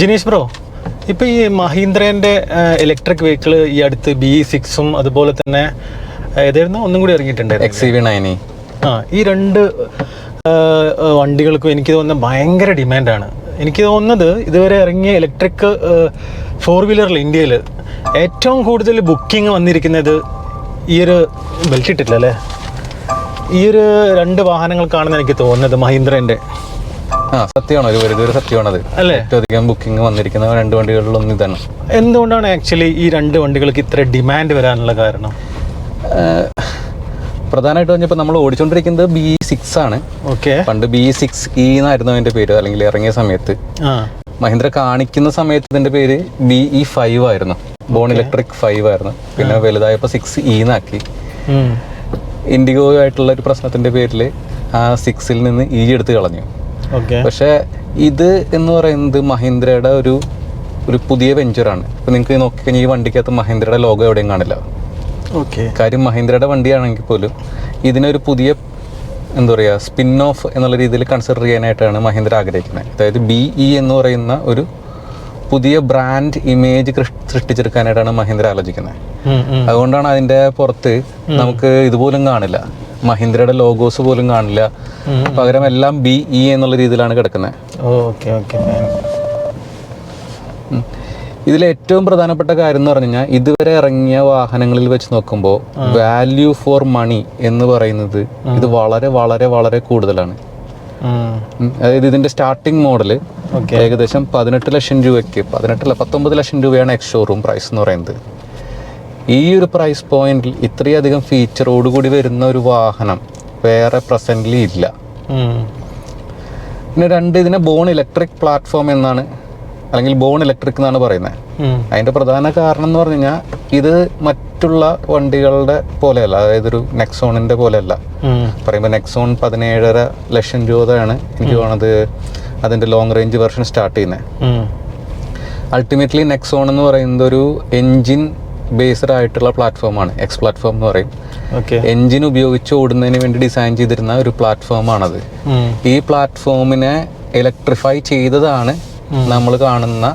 Jineesh bro ഇപ്പൊ ഈ മഹീന്ദ്രന്റെ electric vehicle ഈ അടുത്ത് ബി സിക്സും അതുപോലെ തന്നെ ഏതായിരുന്നു? ഒന്നും കൂടി ഇറങ്ങിയിട്ടുണ്ട് എക്സ് വി നയനി ആ ഈ രണ്ട് വണ്ടികൾക്കും എനിക്ക് തോന്നുന്ന ഭയങ്കര ഡിമാൻഡാണ് എനിക്ക് തോന്നുന്നത് ഇതുവരെ ഇറങ്ങിയ ഇലക്ട്രിക് ഫോർ വീലറിൽ ഇന്ത്യയിൽ ഏറ്റവും കൂടുതൽ ബുക്കിംഗ് വന്നിരിക്കുന്നത് ഈ ഒരു ബെൽറ്റ് ഇട്ടില്ല അല്ലേ? ഈ ഒരു രണ്ട് വാഹനങ്ങൾക്കാണെന്ന് എനിക്ക് തോന്നുന്നത് മഹീന്ദ്രന്റെ. ആ സത്യമാണ്? ഒരു ഒരു സത്യമാണത്. അല്ലേ? ഏറ്റവും അധികം ബുക്കിംഗ് വന്നിരിക്കുന്ന രണ്ട് വണ്ടികളിലൊന്നും ഇതാണ്. എന്തുകൊണ്ടാണ് ആക്ച്വലി ഈ രണ്ട് വണ്ടികൾക്ക് ഇത്ര ഡിമാൻഡ് വരാനുള്ള കാരണം? പ്രധാനമായിട്ട് പറഞ്ഞപ്പോൾ നമ്മൾ ഓടിച്ചുകൊണ്ടിരിക്കുന്നത് ബി സിക്സ് ആണ്. ഓക്കെ. പണ്ട് ബി സിക്സ് ഇ എന്നായിരുന്നു അതിന്റെ പേര് അല്ലെങ്കിൽ ഇറങ്ങിയ സമയത്ത്. മഹീന്ദ്ര കാണിക്കുന്ന സമയത്ത് ഇതിന്റെ പേര് ബി ഇ ഫൈവ് ആയിരുന്നു. ബോൺ ഇലക്ട്രിക് ഫൈവ് ആയിരുന്നു. പിന്നെ വലുതായപ്പോൾ സിക്സ് ഇ എന്നാക്കി. ഉം. ഇൻഡിഗോ ആയിട്ടുള്ള ഒരു പ്രശ്നത്തിന്റെ പേരിൽ ആ സിക്സിൽ നിന്ന് ഇ എടുത്ത് കളഞ്ഞു. പക്ഷേ ഇത് എന്ന് പറയുന്നത് മഹീന്ദ്രയുടെ ഒരു ഒരു പുതിയ വെഞ്ചറാണ്. ഇപ്പൊ നിങ്ങൾക്ക് നോക്കിക്കഴിഞ്ഞാൽ ഈ വണ്ടിക്കകത്ത് മഹീന്ദ്രയുടെ ലോഗോ എവിടെയും കാണില്ല. ഓക്കെ കാര്യം മഹീന്ദ്രയുടെ വണ്ടിയാണെങ്കിൽ പോലും ഇതിനൊരു പുതിയ എന്താ പറയുക സ്പിൻ ഓഫ് എന്നുള്ള രീതിയിൽ കൺസിഡർ ചെയ്യാനായിട്ടാണ് മഹീന്ദ്ര ആഗ്രഹിക്കുന്നത്. അതായത് ബി ഇ എന്ന് പറയുന്ന ഒരു പുതിയ ബ്രാൻഡ് ഇമേജ് സൃഷ്ടിച്ചെടുക്കാനായിട്ടാണ് മഹീന്ദ്ര ആലോചിക്കുന്നത്. അതുകൊണ്ടാണ് അതിന്റെ പുറത്ത് നമുക്ക് ഇതുപോലും കാണില്ല. മഹീന്ദ്രയുടെ ലോഗോസ് പോലും കാണില്ല. പകരം എല്ലാം ബി ഇ എന്നുള്ള രീതിയിലാണ് കിടക്കുന്നത് ഓക്കെ ഓക്കെ ഇതിൽ ഏറ്റവും പ്രധാനപ്പെട്ട കാര്യം എന്ന് പറഞ്ഞു കഴിഞ്ഞാൽ ഇതുവരെ ഇറങ്ങിയ വാഹനങ്ങളിൽ വെച്ച് നോക്കുമ്പോൾ വാല്യൂ ഫോർ മണി എന്ന് പറയുന്നത് ഇത് വളരെ വളരെ വളരെ കൂടുതലാണ്. അതായത് ഇതിന്റെ സ്റ്റാർട്ടിംഗ് മോഡൽ ഏകദേശം പതിനെട്ട് ലക്ഷം രൂപയ്ക്ക് പതിനെട്ടല്ല പത്തൊമ്പത് ലക്ഷം രൂപയാണ് എക്സ് ഷോറൂം പ്രൈസ് എന്ന് പറയുന്നത്. ഈ ഒരു പ്രൈസ് പോയിന്റിൽ ഇത്രയധികം ഫീച്ചറോട് കൂടി വരുന്ന ഒരു വാഹനം വേറെ പ്രസന്റ്ലി ഇല്ല. പിന്നെ രണ്ട് ഇതിനെ ബോൺ ഇലക്ട്രിക് പ്ലാറ്റ്ഫോം എന്നാണ് അല്ലെങ്കിൽ ബോൺ ഇലക്ട്രിക് എന്നാണ് പറയുന്നത്. അതിന്റെ പ്രധാന കാരണം എന്ന് പറഞ്ഞു കഴിഞ്ഞാൽ ഇത് മറ്റുള്ള വണ്ടികളുടെ പോലെയല്ല അതായത് ഒരു നെക്സോണിന്റെ പോലെയല്ല. പറയുമ്പോൾ നെക്സോൺ പതിനേഴര ലക്ഷം രൂപയാണ് എനിക്ക് തോന്നുന്നത് അതിന്റെ ലോങ് റേഞ്ച് വെർഷൻ സ്റ്റാർട്ട് ചെയ്യുന്നത് അൾട്ടിമേറ്റ്ലി നെക്സോൺ എന്ന് പറയുന്നത് ഒരു എൻജിൻ ബേസ്ഡ് ആയിട്ടുള്ള പ്ലാറ്റ്ഫോമാണ് എക്സ് പ്ലാറ്റ്ഫോം എന്ന് പറയും. എഞ്ചിൻ ഉപയോഗിച്ച് ഓടുന്നതിന് വേണ്ടി ഡിസൈൻ ചെയ്തിരുന്ന ഒരു പ്ലാറ്റ്ഫോമാണത്. ഈ പ്ലാറ്റ്ഫോമിനെ ഇലക്ട്രിഫൈ ചെയ്തതാണ് നമ്മൾ കാണുന്ന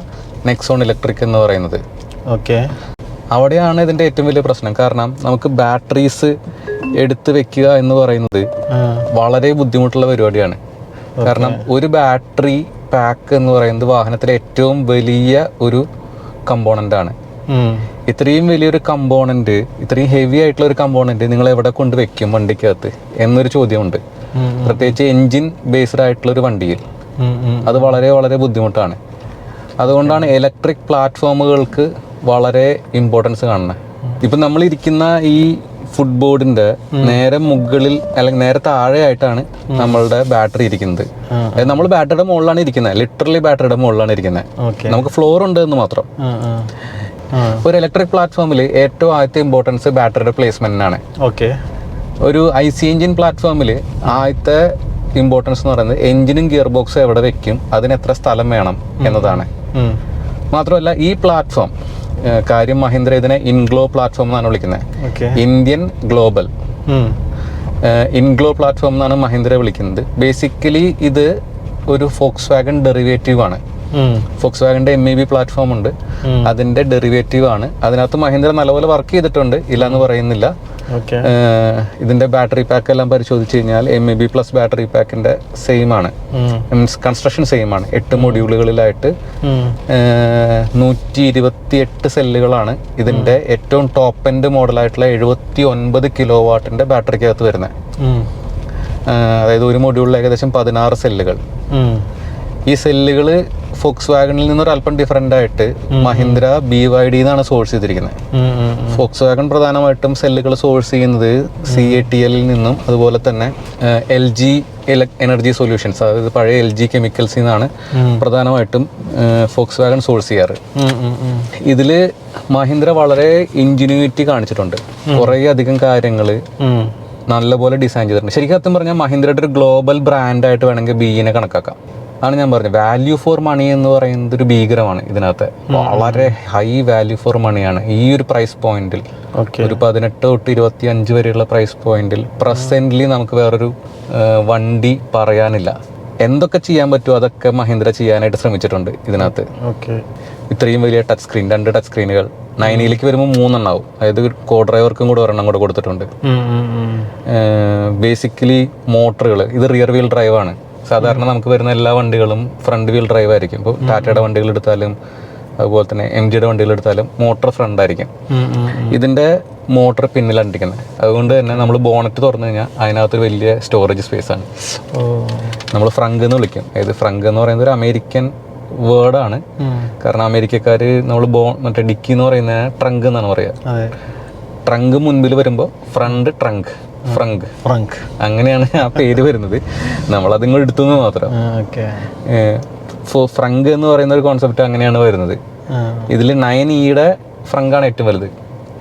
നെക്സോൺ ഇലക്ട്രിക് എന്ന് പറയുന്നത്. ഓക്കെ അവിടെയാണ് ഇതിന്റെ ഏറ്റവും വലിയ പ്രശ്നം. കാരണം നമുക്ക് ബാറ്ററീസ് എടുത്തു വെക്കുക എന്ന് പറയുന്നത് വളരെ ബുദ്ധിമുട്ടുള്ള പരിപാടിയാണ്. കാരണം ഒരു ബാറ്ററി പാക്ക് എന്ന് പറയുന്നത് വാഹനത്തിലെ ഏറ്റവും വലിയ ഒരു കമ്പോണന്റ് ആണ്. ഇത്രയും വലിയൊരു കമ്പോണന്റ് ഇത്രയും ഹെവി ആയിട്ടുള്ള ഒരു കമ്പോണന്റ് നിങ്ങൾ എവിടെ കൊണ്ട് വെക്കും വണ്ടിക്കകത്ത് എന്നൊരു ചോദ്യമുണ്ട്. പ്രത്യേകിച്ച് എൻജിൻ ബേസ്ഡ് ആയിട്ടുള്ള ഒരു വണ്ടിയിൽ. അത് വളരെ വളരെ ബുദ്ധിമുട്ടാണ്. അതുകൊണ്ടാണ് ഇലക്ട്രിക് പ്ലാറ്റ്ഫോമുകൾക്ക് വളരെ ഇമ്പോർട്ടൻസ് കാണുന്നത് ഇപ്പം നമ്മൾ ഇരിക്കുന്ന ഈ ഫുഡ് ബോർഡിന്റെ നേരെ മുകളിൽ അല്ലെങ്കിൽ നേരെ താഴെയായിട്ടാണ് നമ്മളുടെ ബാറ്ററി ഇരിക്കുന്നത്. അതായത് നമ്മൾ ബാറ്ററിയുടെ മുകളിലാണ് ഇരിക്കുന്നത് ലിറ്ററലി ബാറ്ററിയുടെ മുകളിലാണ് ഇരിക്കുന്നത് നമുക്ക് ഫ്ലോർ ഉണ്ട് എന്ന് മാത്രം. ഒരു ഇലക്ട്രിക് പ്ലാറ്റ്ഫോമിൽ ഏറ്റവും ആദ്യത്തെ ഇമ്പോർട്ടൻസ് ബാറ്ററിയുടെ പ്ലേസ്മെന്റിനാണ് ഓക്കെ. ഒരു ഐ സി എഞ്ചിൻ പ്ലാറ്റ്ഫോമിൽ ആദ്യത്തെ ഇമ്പോർട്ടൻസ് എന്ന് പറയുന്നത് എഞ്ചിനും ഗിയർ ബോക്സും എവിടെ വെക്കും അതിന് എത്ര സ്ഥലം വേണം എന്നതാണ്. മാത്രമല്ല ഈ പ്ലാറ്റ്ഫോം കാര്യം മഹീന്ദ്ര ഇതിനെ ഇൻഗ്ലോ പ്ലാറ്റ്ഫോം എന്നാണ് വിളിക്കുന്നത്. Indian global. ഇൻഗ്ലോ പ്ലാറ്റ്ഫോം എന്നാണ് മഹീന്ദ്ര വിളിക്കുന്നത്. ബേസിക്കലി ഇത് ഒരു ഫോക്സ് വാഗൺ ഡെറിവേറ്റീവ് ആണ്. ഫോക്സ് വാഗന്റെ എം ഇ ബി പ്ലാറ്റ്ഫോം ഉണ്ട്. അതിന്റെ ഡെറിവേറ്റീവ് ആണ്. അതിനകത്ത് മഹീന്ദ്ര നല്ലപോലെ വർക്ക് ചെയ്തിട്ടുണ്ട്. ഇല്ല എന്ന് പറയുന്നില്ല. ഇതിന്റെ ബാറ്ററി പാക്ക് എല്ലാം പരിശോധിച്ച് കഴിഞ്ഞാൽ M E B plus battery പാക്കിന്റെ same ആണ്. മീൻസ് കൺസ്ട്രക്ഷൻ സെയിം ആണ്. എട്ട് മൊഡ്യൂളുകളിലായിട്ട്. നൂറ്റി ഇരുപത്തി എട്ട് സെല്ലുകളാണ് ഇതിന്റെ ഏറ്റവും ടോപ്പ് എൻഡ് മോഡലായിട്ടുള്ള എഴുപത്തി ഒൻപത് കിലോ വാട്ടിന്റെ ബാറ്ററിക്കകത്ത് വരുന്നത് അതായത് ഒരു മൊഡ്യൂളിൽ ഏകദേശം പതിനാറ് സെല്ലുകൾ. ഈ സെല്ലുകൾ ഫോക്സ് വാഗണിൽ നിന്നൊരു അല്പം ഡിഫറെന്റ് ആയിട്ട് മഹീന്ദ്ര ബി വൈ ഡി എന്നാണ് സോഴ്സ് ചെയ്തിരിക്കുന്നത്. ഫോക്സ് വാഗൺ പ്രധാനമായിട്ടും സെല്ലുകൾ സോഴ്സ് ചെയ്യുന്നത് സി എ ടി എല്ലിൽ നിന്നും അതുപോലെ തന്നെ എൽ ജി എനർജി സൊല്യൂഷൻസ് അതായത് പഴയ എൽ ജി കെമിക്കൽസിൽ നിന്നാണ്. പ്രധാനമായിട്ടും ഫോക്സ് വാഗൺ സോഴ്സ് ചെയ്യാറ്. ഇതിൽ മഹീന്ദ്ര വളരെ ഇൻജിന്യൂറ്റി കാണിച്ചിട്ടുണ്ട്. കുറേ അധികം കാര്യങ്ങൾ നല്ലപോലെ ഡിസൈൻ ചെയ്തിട്ടുണ്ട്. ശരിക്കും സത്യം പറഞ്ഞാൽ മഹീന്ദ്രയുടെ ഒരു ഗ്ലോബൽ ബ്രാൻഡായിട്ട് വേണമെങ്കിൽ ബിഇനെ കണക്കാക്കാം. ആണ് ഞാൻ പറഞ്ഞത്. വാല്യൂ ഫോർ മണി എന്ന് പറയുന്നത് ഒരു ഭീകരമാണ് ഇതിനകത്ത്. വളരെ ഹൈ വാല്യൂ ഫോർ മണിയാണ് ഈ ഒരു പ്രൈസ് പോയിന്റിൽ ഒരു പതിനെട്ട് തൊട്ട് ഇരുപത്തി അഞ്ച് വരെയുള്ള പ്രൈസ് പോയിന്റിൽ പ്രസന്റ്ലി നമുക്ക് വേറൊരു വണ്ടി പറയാനില്ല. എന്തൊക്കെ ചെയ്യാൻ പറ്റുമോ അതൊക്കെ മഹീന്ദ്ര ചെയ്യാനായിട്ട് ശ്രമിച്ചിട്ടുണ്ട് ഇതിനകത്ത്. ഓക്കെ ഇത്രയും വലിയ ടച്ച് സ്ക്രീൻ രണ്ട് ടച്ച് സ്ക്രീനുകൾ നൈനിയിലേക്ക് വരുമ്പോൾ മൂന്നെണ്ണാവും. അതായത് കോ ഡ്രൈവർക്കും കൂടെ ഒരെണ്ണം കൂടെ കൊടുത്തിട്ടുണ്ട്. ബേസിക്കലി മോട്ടറുകൾ ഇത് റിയർ വീൽ ഡ്രൈവാണ് സാധാരണ നമുക്ക് വരുന്ന എല്ലാ വണ്ടികളും ഫ്രണ്ട് വീൽ ഡ്രൈവ് ആയിരിക്കും. ഇപ്പോൾ ടാറ്റയുടെ വണ്ടികൾ എടുത്താലും അതുപോലെ തന്നെ എം ജിയുടെ വണ്ടികൾ എടുത്താലും മോട്ടോർ ഫ്രണ്ട് ആയിരിക്കും. ഇതിന്റെ മോട്ടർ പിന്നിലാണ് ഇരിക്കുന്നത് അതുകൊണ്ട് തന്നെ നമ്മൾ ബോണറ്റ് തുറന്നു കഴിഞ്ഞാൽ അതിനകത്തൊരു വലിയ സ്റ്റോറേജ് സ്പേസ് ആണ്. നമ്മൾ ഫ്രങ്ക് എന്ന് വിളിക്കും. അതായത് ഫ്രങ്ക് എന്ന് പറയുന്നത് ഒരു അമേരിക്കൻ വേർഡാണ് കാരണം അമേരിക്കക്കാർ നമ്മൾ ബോ മറ്റേ ഡിക്കി എന്ന് പറയുന്ന ട്രങ്ക് എന്നാണ് പറയുക ട്രങ്ക് മുൻപിൽ വരുമ്പോൾ ഫ്രണ്ട് ട്രങ്ക് ഫ്രങ്ക്. ഫ്രങ്ക്. അങ്ങനെയാണ് ആ പേര് വരുന്നത്. നമ്മളതിങ്ങൾ എടുത്തു എന്ന് മാത്രം. ഫ്രങ്ക് എന്ന് പറയുന്ന ഒരു കോൺസെപ്റ്റ് അങ്ങനെയാണ് വരുന്നത്. ഇതിൽ നയൻ ഇയുടെ ഫ്രങ്കാണ് ഏറ്റവും വലുത്.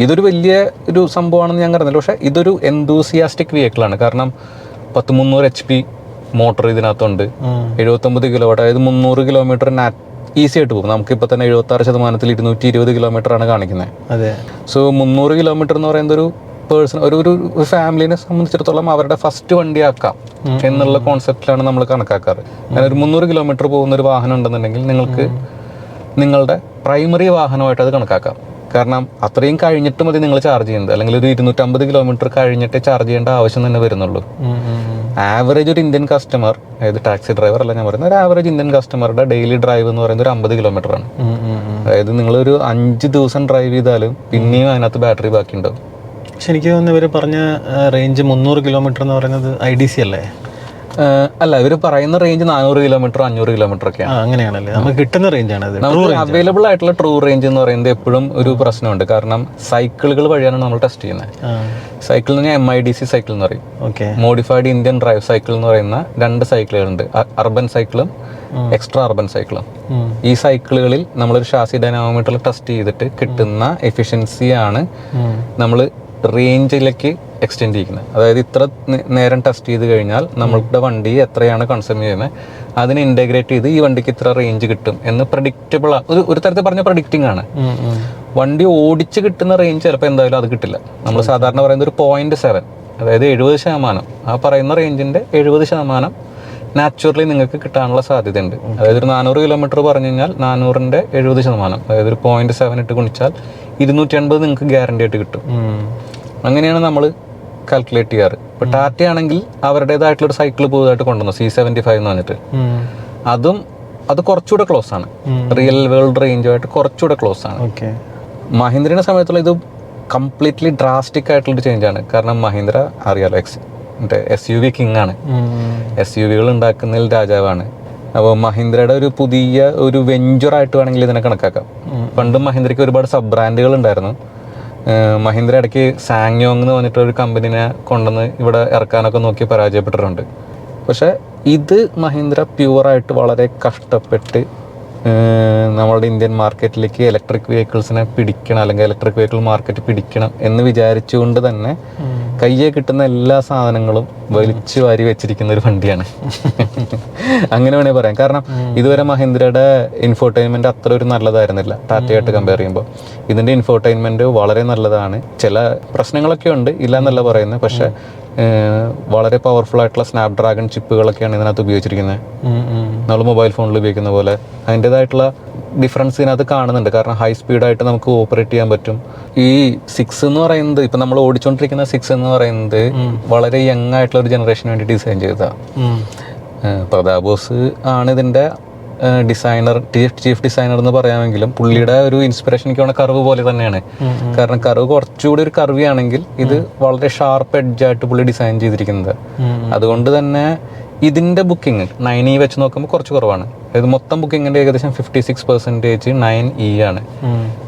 ഇതൊരു വലിയ ഒരു സംഭവമാണെന്ന് ഞാൻ കരുതുന്നില്ല. പക്ഷേ ഇതൊരു എന്തൂസിയാസ്റ്റിക് വെഹിക്കിളാണ് കാരണം പത്ത് മുന്നൂറ് എച്ച് പി മോട്ടർ ഇതിനകത്തുണ്ട്. എഴുപത്തൊമ്പത് കിലോ അതായത് മുന്നൂറ് കിലോമീറ്റർ ഈസി ആയിട്ട് പോകും. നമുക്കിപ്പോൾ തന്നെ എഴുപത്തി ആറ് ശതമാനത്തിൽ ഇരുന്നൂറ്റി ഇരുപത് കിലോമീറ്റർ ആണ് കാണിക്കുന്നത്. അതെ. സോ മുന്നൂറ് കിലോമീറ്റർ എന്ന് പറയുന്നത് ഒരു പേഴ്സൺ ഒരു ഒരു ഫാമിലിനെ സംബന്ധിച്ചിടത്തോളം അവരുടെ ഫസ്റ്റ് വണ്ടി ആക്കാം എന്നുള്ള കോൺസെപ്റ്റിലാണ് നമ്മൾ കണക്കാക്കാറ്. അങ്ങനെ ഒരു മുന്നൂറ് കിലോമീറ്റർ പോകുന്ന ഒരു വാഹനം ഉണ്ടെന്നുണ്ടെങ്കിൽ നിങ്ങൾക്ക് നിങ്ങളുടെ പ്രൈമറി വാഹനമായിട്ട് അത് കണക്കാക്കാം. കാരണം അത്രയും കഴിഞ്ഞിട്ട് മതി നിങ്ങൾ ചാർജ് ചെയ്യുന്നത്. അല്ലെങ്കിൽ ഒരു ഇരുന്നൂറ്റമ്പത് കിലോമീറ്റർ കഴിഞ്ഞിട്ട് ചാർജ് ചെയ്യേണ്ട ആവശ്യം തന്നെ വരുന്നുള്ളൂ. ആവറേജ് ഒരു ഇന്ത്യൻ കസ്റ്റമർ അതായത് ടാക്സി ഡ്രൈവർ അല്ല ഞാൻ പറയുന്നത് ഒരു ആവറേജ് ഇന്ത്യൻ കസ്റ്റമറുടെ ഡെയിലി ഡ്രൈവ് എന്ന് പറയുന്നത് ഒരു അമ്പത് കിലോമീറ്റർ ആണ്. അതായത് നിങ്ങൾ ഒരു അഞ്ച് ദിവസം ഡ്രൈവ് ചെയ്താലും പിന്നെയും അതിനകത്ത് ബാറ്ററി ബാക്കി ഉണ്ടാവും പക്ഷെ എനിക്ക് തോന്നുന്നു ഇവർ പറഞ്ഞ റേഞ്ച് മുന്നൂറ് കിലോമീറ്റർ എന്ന് പറയുന്നത് ഐ ഡി സി അല്ലേ? അല്ല ഇവർ പറയുന്ന റേഞ്ച് നാനൂറ് കിലോമീറ്റർ അഞ്ഞൂറ് കിലോമീറ്റർ ഒക്കെ ഒക്കെയാണ് അങ്ങനെയാണല്ലേ? നമുക്ക് കിട്ടുന്ന റേഞ്ചാണ് അവൈലബിൾ ആയിട്ടുള്ള ട്രൂ റേഞ്ച് എന്ന് പറയുന്നത് എപ്പോഴും ഒരു പ്രശ്നമുണ്ട്. കാരണം സൈക്കിളുകൾ വഴിയാണ് നമ്മൾ ടെസ്റ്റ് ചെയ്യുന്നത്. സൈക്കിൾ എന്ന് പറഞ്ഞാൽ M I D C cycle എന്ന് പറയും. Okay modified Indian drive cycle എന്ന് പറയുന്ന രണ്ട് സൈക്കിളുകളുണ്ട് അർബൻ സൈക്കിളും എക്സ്ട്രാ അർബൻ സൈക്കിളും ഈ സൈക്കിളുകളിൽ നമ്മളൊരു ഷാസി ഡൈനാമോമീറ്ററിൽ ടെസ്റ്റ് ചെയ്തിട്ട് കിട്ടുന്ന എഫിഷ്യൻസിയാണ് നമ്മൾ റേഞ്ചിലേക്ക് എക്സ്റ്റെൻഡ് ചെയ്യുന്നത് അതായത് ഇത്ര നേരം ടെസ്റ്റ് ചെയ്ത് കഴിഞ്ഞാൽ നമ്മളുടെ വണ്ടി എത്രയാണ് കൺസ്യൂം ചെയ്യുന്നത് അതിനെ ഇന്റഗ്രേറ്റ് ചെയ്ത് ഈ വണ്ടിക്ക് ഇത്ര റേഞ്ച് കിട്ടും എന്ന് പ്രഡിക്റ്റബിൾ ഒരു ഒരു തരത്തിൽ പറഞ്ഞ പ്രഡിക്റ്റിംഗ് ആണ്. വണ്ടി ഓടിച്ച് കിട്ടുന്ന റേഞ്ച് ചിലപ്പോൾ എന്തായാലും അത് കിട്ടില്ല. നമ്മൾ സാധാരണ പറയുന്ന ഒരു പോയിന്റ് സെവൻ അതായത് എഴുപത് ശതമാനം. ആ പറയുന്ന റേഞ്ചിന്റെ എഴുപത് ശതമാനം നാച്ചുറലി നിങ്ങൾക്ക് കിട്ടാനുള്ള സാധ്യതയുണ്ട്. അതായത് ഒരു നാനൂറ് കിലോമീറ്റർ പറഞ്ഞു കഴിഞ്ഞാൽ നാനൂറിന്റെ എഴുപത് ശതമാനം. അതായത് ഒരു പോയിന്റ് സെവൻ ഇട്ട് ഗുണിച്ചാൽ ഇരുന്നൂറ്റി എൺപത് നിങ്ങൾക്ക് ഗ്യാരണ്ടി ആയിട്ട് കിട്ടും. അങ്ങനെയാണ് നമ്മൾ കാൽക്കുലേറ്റ് ചെയ്യാറ്. ഇപ്പൊ ടാറ്റ ആണെങ്കിൽ അവരുടേതായിട്ടുള്ള ഒരു സൈക്കിൾ പുതുതായിട്ട് കൊണ്ടുവന്നു സി സെവന്റി ഫൈവ് എന്ന് പറഞ്ഞിട്ട്. അതും അത് കുറച്ചുകൂടെ ക്ലോസ് ആണ്. റിയൽ വേൾഡ് റേഞ്ചുമായിട്ട് കുറച്ചുകൂടെ ക്ലോസ് ആണ്. ഓക്കെ. മഹീന്ദ്രയുടെ സമയത്തുള്ള ഇത് കംപ്ലീറ്റ്ലി ഡ്രാസ്റ്റിക് ആയിട്ടുള്ളൊരു ചേഞ്ച് ആണ്. കാരണം മഹീന്ദ്ര അറിയാലോ എക്സ് മറ്റേ എസ് യു വി കിങ് ആണ്. എസ് യു വികൾ ഉണ്ടാക്കുന്നതിൽ രാജാവാണ്. അപ്പോൾ മഹീന്ദ്രയുടെ ഒരു പുതിയ ഒരു വെഞ്ചർ ആയിട്ട് വേണമെങ്കിൽ ഇതിനെ കണക്കാക്കാം. പണ്ടും മഹീന്ദ്രയ്ക്ക് ഒരുപാട് സബ് ബ്രാൻഡുകൾ ഉണ്ടായിരുന്നു മഹീന്ദ്ര ഇടയ്ക്ക് സാങ്യോങ് എന്ന് പറഞ്ഞിട്ട് ഒരു കമ്പനിനെ കൊണ്ടുവന്ന് ഇവിടെ ഇറക്കാനൊക്കെ നോക്കി പരാജയപ്പെട്ടിട്ടുണ്ട്. പക്ഷേ ഇത് മഹീന്ദ്ര പ്യുവറായിട്ട് വളരെ കഷ്ടപ്പെട്ട് നമ്മളുടെ ഇന്ത്യൻ മാർക്കറ്റിലേക്ക് ഇലക്ട്രിക് വെഹിക്കിൾസിനെ പിടിക്കണം അല്ലെങ്കിൽ ഇലക്ട്രിക് വെഹിക്കിൾ മാർക്കറ്റ് പിടിക്കണം എന്ന് വിചാരിച്ചുകൊണ്ട് തന്നെ കയ്യെ കിട്ടുന്ന എല്ലാ സാധനങ്ങളും വലിച്ചു വാരി വെച്ചിരിക്കുന്ന ഒരു വണ്ടിയാണ്. അങ്ങനെ വേണേൽ പറയാം. കാരണം ഇതുവരെ മഹീന്ദ്രയുടെ ഇൻഫോർടൈൻമെന്റ് അത്ര ഒരു നല്ലതായിരുന്നില്ല. ടാറ്റയായിട്ട് കമ്പയർ ചെയ്യുമ്പോൾ. ഇതിന്റെ ഇൻഫോർടൈൻമെന്റ് വളരെ നല്ലതാണ്. ചില പ്രശ്നങ്ങളൊക്കെ ഉണ്ട്. ഇല്ല എന്നല്ല പറയുന്നത്. പക്ഷെ വളരെ പവർഫുൾ ആയിട്ടുള്ള സ്നാപ് ഡ്രാഗൺ ചിപ്പുകളൊക്കെയാണ് ഇതിനകത്ത് ഉപയോഗിച്ചിരിക്കുന്നത്. നമ്മൾ മൊബൈൽ ഫോണിൽ ഉപയോഗിക്കുന്ന പോലെ. അതിന്റെതായിട്ടുള്ള ഡിഫറൻസ് ഇതിനകത്ത് കാണുന്നുണ്ട്. കാരണം ഹൈ സ്പീഡായിട്ട് നമുക്ക് ഓപ്പറേറ്റ് ചെയ്യാൻ പറ്റും. ഈ സിക്സ് എന്ന് പറയുന്നത് ഇപ്പം നമ്മൾ ഓടിച്ചുകൊണ്ടിരിക്കുന്ന സിക്സ് എന്ന് പറയുന്നത് വളരെ യങ് ആയിട്ടുള്ള ഒരു ജനറേഷന് വേണ്ടി ഡിസൈൻ ചെയ്തതാണ് പ്രതാപ് ബോസ് ആണ് ഇതിന്റെ ഡിസൈനർ ചീഫ് ഡിസൈനർ എന്ന് പറയാമെങ്കിലും പുള്ളിയുടെ ഒരു ഇൻസ്പിറേഷൻ എനിക്ക് തോന്നുന്ന കർവ് പോലെ തന്നെയാണ്. കാരണം കർവ് കുറച്ചുകൂടി ഒരു കർവി ആണെങ്കിൽ ഇത് വളരെ ഷാർപ്പ് എഡ്ജായിട്ട് പുള്ളി ഡിസൈൻ ചെയ്തിരിക്കുന്നത്. അതുകൊണ്ട് തന്നെ ഇതിന്റെ ബുക്കിംഗ് നയൻ ഇ വെച്ച് നോക്കുമ്പോൾ കുറച്ച് കുറവാണ്. അതായത് മൊത്തം ബുക്കിങ്ങിന്റെ ഏകദേശം fifty six percentage nine E ആണ്.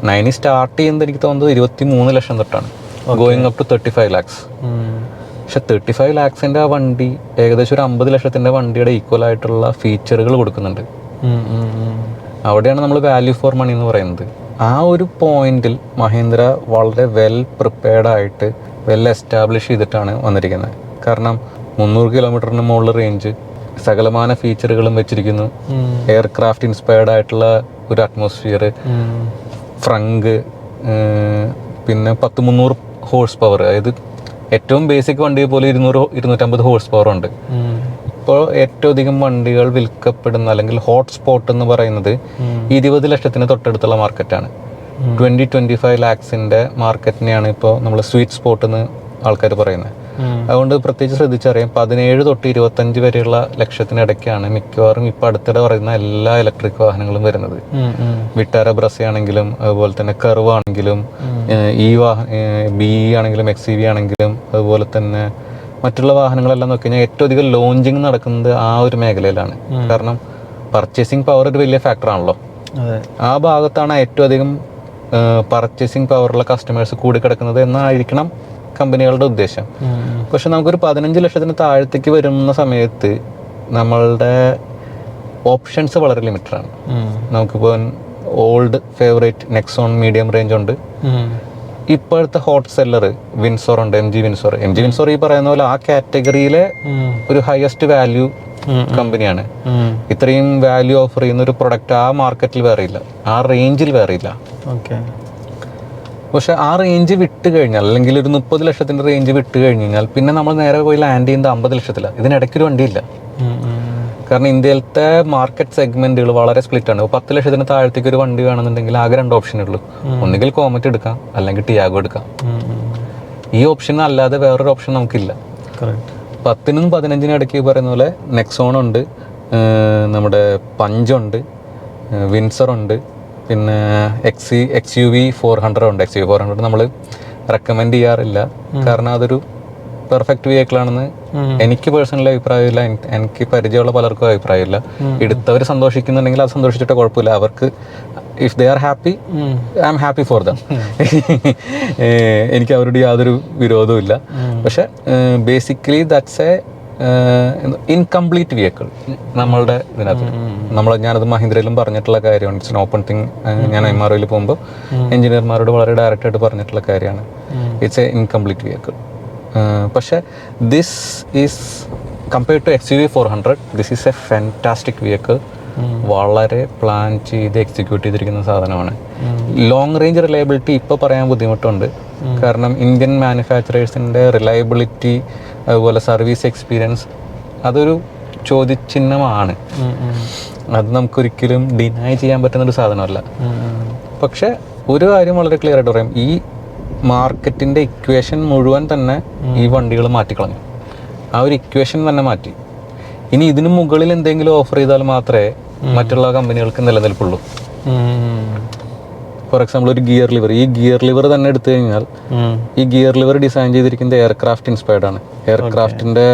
നയൻ ഇ സ്റ്റാർട്ട് ചെയ്യുന്നത് എനിക്ക് തോന്നുന്നത് ഇരുപത്തി മൂന്ന് ലക്ഷം തൊട്ടാണ്. Going up to thirty five lakhs പക്ഷെ തേർട്ടി ഫൈവ് ലാക്സിന്റെ ആ വണ്ടി ഏകദേശം ഒരു അമ്പത് ലക്ഷത്തിന്റെ വണ്ടിയുടെ ഈക്വൽ ആയിട്ടുള്ള ഫീച്ചറുകൾ കൊടുക്കുന്നുണ്ട്. അവിടെയാണ് നമ്മൾ വാല്യൂ ഫോർ മണി എന്ന് പറയുന്നത്. ആ ഒരു പോയിന്റിൽ മഹീന്ദ്ര വളരെ വെൽ പ്രിപ്പയർഡ് ആയിട്ട് വെൽ എസ്റ്റാബ്ലിഷ് ചെയ്തിട്ടാണ് വന്നിരിക്കുന്നത്. കാരണം മുന്നൂറ് കിലോമീറ്ററിന് മുകളിൽ റേഞ്ച് സകലമാന ഫീച്ചറുകളും വെച്ചിരിക്കുന്നു. എയർക്രാഫ്റ്റ് ഇൻസ്പയർഡ് ആയിട്ടുള്ള ഒരു അറ്റ്മോസ്ഫിയർ ഫ്രങ്ക് പിന്നെ പത്ത് മുന്നൂറ് ഹോഴ്സ് പവർ അതായത് ഏറ്റവും ബേസിക് വണ്ടി പോലെ ഇരുന്നൂറ് ഇരുന്നൂറ്റമ്പത് ഹോഴ്സ് പവർ ഉണ്ട് ഇപ്പോൾ ഏറ്റവും അധികം വണ്ടികൾ വിൽക്കപ്പെടുന്ന അല്ലെങ്കിൽ ഹോട്ട് സ്പോട്ട് എന്ന് പറയുന്നത് ഇരുപത് ലക്ഷത്തിന് തൊട്ടടുത്തുള്ള മാർക്കറ്റാണ് ട്വന്റി ട്വന്റി ഫൈവ് ലാക്സിന്റെ മാർക്കറ്റിനെയാണ് ഇപ്പോൾ നമ്മൾ സ്വീറ്റ് സ്പോട്ട് എന്ന് ആൾക്കാർ പറയുന്നത്. അതുകൊണ്ട് പ്രത്യേകിച്ച് ശ്രദ്ധിച്ചറിയാം പതിനേഴ് തൊട്ട് ഇരുപത്തഞ്ച് വരെയുള്ള ലക്ഷത്തിനിടയ്ക്കാണ് മിക്കവാറും ഇപ്പൊ അടുത്തിടെ പറയുന്ന എല്ലാ ഇലക്ട്രിക് വാഹനങ്ങളും വരുന്നത്. വിട്ടാര ബ്രസ് ആണെങ്കിലും അതുപോലെ തന്നെ കർവ് ആണെങ്കിലും ഈ വാഹന ബി ആണെങ്കിലും എക്സ് ആണെങ്കിലും അതുപോലെ തന്നെ മറ്റുള്ള വാഹനങ്ങളെല്ലാം നോക്കി കഴിഞ്ഞാൽ ഏറ്റവും അധികം ലോഞ്ചിങ് നടക്കുന്നത് ആ ഒരു മേഖലയിലാണ്. കാരണം പർച്ചേസിങ് പവർ ഒരു വലിയ ഫാക്ടറാണല്ലോ ആ ഭാഗത്താണ് ഏറ്റവും അധികം പർച്ചേസിങ് പവറുള്ള കസ്റ്റമേഴ്സ് കൂടി കിടക്കുന്നത് എന്നായിരിക്കണം കമ്പനികളുടെ ഉദ്ദേശം. പക്ഷെ നമുക്കൊരു പതിനഞ്ച് ലക്ഷത്തിന് താഴത്തേക്ക് വരുന്ന സമയത്ത് നമ്മളുടെ ഓപ്ഷൻസ് വളരെ ലിമിറ്റഡ് ആണ്. നമുക്കിപ്പോൾ old favourite Nexon medium range ഉണ്ട്. ഇപ്പോഴത്തെ ഹോട്ട് സെല്ലർ വിൻസോർ ഉണ്ട് M G Windsor. M G Windsor ഈ പറയുന്ന പോലെ ആ കാറ്റഗറിയിലെ ഒരു ഹയസ്റ്റ് വാല്യൂ കമ്പനിയാണ് ഇത്രയും വാല്യൂ ഓഫർ ചെയ്യുന്ന ഒരു പ്രൊഡക്റ്റ് ആ മാർക്കറ്റിൽ വേറെ ഇല്ല ആ റേഞ്ചിൽ വേറെ ഇല്ല പക്ഷെ ആ റേഞ്ച് വിട്ട് കഴിഞ്ഞാൽ അല്ലെങ്കിൽ ഒരു മുപ്പത് ലക്ഷത്തിന്റെ റേഞ്ച് വിട്ട് കഴിഞ്ഞു കഴിഞ്ഞാൽ പിന്നെ നമ്മൾ നേരെ പോയി ലാൻഡ് ചെയ്യുന്നത് അമ്പത് ലക്ഷത്തിലാണ് ഇതിനിടയ്ക്ക് ഒരു വണ്ടിയില്ല. കാരണം ഇന്ത്യയിലത്തെ മാർക്കറ്റ് സെഗ്മെന്റുകൾ വളരെ സ്പ്ലിറ്റ് ആണ്. പത്ത് ലക്ഷത്തിന് താഴത്തേക്ക് ഒരു വണ്ടി വേണമെന്നുണ്ടെങ്കിൽ ആകെ രണ്ട് ഓപ്ഷനേ ഉള്ളൂ. ഒന്നുകിൽ കോമറ്റ് എടുക്കാം അല്ലെങ്കിൽ ടിയാഗോ എടുക്കാം. ഈ ഓപ്ഷൻ അല്ലാതെ വേറൊരു ഓപ്ഷൻ നമുക്കില്ല. പത്തിനും പതിനഞ്ചിനും ഇടയ്ക്ക് പറയുന്ന പോലെ നെക്സോൺ ഉണ്ട് നമ്മുടെ പഞ്ചുണ്ട് വിൻസർ ഉണ്ട് പിന്നെ X X U V four hundred ഉണ്ട്. എക്സ് യു ഫോർ ഹൺഡ്രഡ് നമ്മൾ റെക്കമെൻഡ് ചെയ്യാറില്ല. കാരണം അതൊരു പെർഫെക്റ്റ് വെഹിക്കിൾ ആണെന്ന് എനിക്ക് പേഴ്സണലി അഭിപ്രായമില്ല. എനിക്ക് പരിചയമുള്ള പലർക്കും അഭിപ്രായമില്ല. എടുത്തവർ സന്തോഷിക്കുന്നുണ്ടെങ്കിൽ അത് സന്തോഷിച്ചിട്ട് കുഴപ്പമില്ല. അവർക്ക് if they are happy I am happy for them എനിക്ക് അവരോട് യാതൊരു വിരോധവും ഇല്ല പക്ഷെ basically that's a incomplete vehicle നമ്മളുടെ ഇതിനകത്ത്. നമ്മൾ ഞാനത് മഹീന്ദ്രയിലും പറഞ്ഞിട്ടുള്ള കാര്യമാണ്. ഇറ്റ്സ് ഓപ്പൺ തിങ് ഞാൻ എം ആർ ഒയിൽ പോകുമ്പോൾ എഞ്ചിനീയർമാരോട് വളരെ ഡയറക്റ്റായിട്ട് പറഞ്ഞിട്ടുള്ള കാര്യമാണ്. ഇറ്റ്സ് എ ഇൻകംപ്ലീറ്റ് വെഹിക്കിൾ പക്ഷെ this is compared to X U V four hundred this is a fantastic vehicle വളരെ പ്ലാൻ ചെയ്ത് എക്സിക്യൂട്ട് ചെയ്തിരിക്കുന്ന സാധനമാണ്. ലോങ് റേഞ്ച് റിലയബിലിറ്റി ഇപ്പോൾ പറയാൻ ബുദ്ധിമുട്ടുണ്ട്. കാരണം ഇന്ത്യൻ മാനുഫാക്ചറേഴ്സിന്റെ റിലയബിലിറ്റി അതുപോലെ സർവീസ് എക്സ്പീരിയൻസ് അതൊരു ചോദ്യചിഹ്നമാണ്. അത് നമുക്കൊരിക്കലും ഡിനൈ ചെയ്യാൻ പറ്റുന്ന ഒരു സാധനമല്ല. പക്ഷെ ഒരു കാര്യം വളരെ ക്ലിയർ ആയിട്ട് പറയാം. ഈ മാർക്കറ്റിന്റെ ഇക്വേഷൻ മുഴുവൻ തന്നെ ഈ വണ്ടികൾ മാറ്റിക്കളഞ്ഞു. ആ ഒരു ഇക്വേഷൻ തന്നെ മാറ്റി. ഇനി ഇതിനു മുകളിൽ എന്തെങ്കിലും ഓഫർ ചെയ്താൽ മാത്രമേ മറ്റുള്ള കമ്പനികൾക്ക് നിലനിൽപ്പുള്ളൂ. ഫോർ എക്സാമ്പിൾ ഒരു ഗിയർ ലിവർ ഈ ഗിയർ ലിവർ തന്നെ എടുത്തു കഴിഞ്ഞാൽ ഈ ഗിയർ ലിവർ ഡിസൈൻ ചെയ്തിരിക്കുന്നത് എയർക്രാഫ്റ്റ് ഇൻസ്പയർഡ് ആണ്. എയർക്രാഫ്റ്റിന്റെ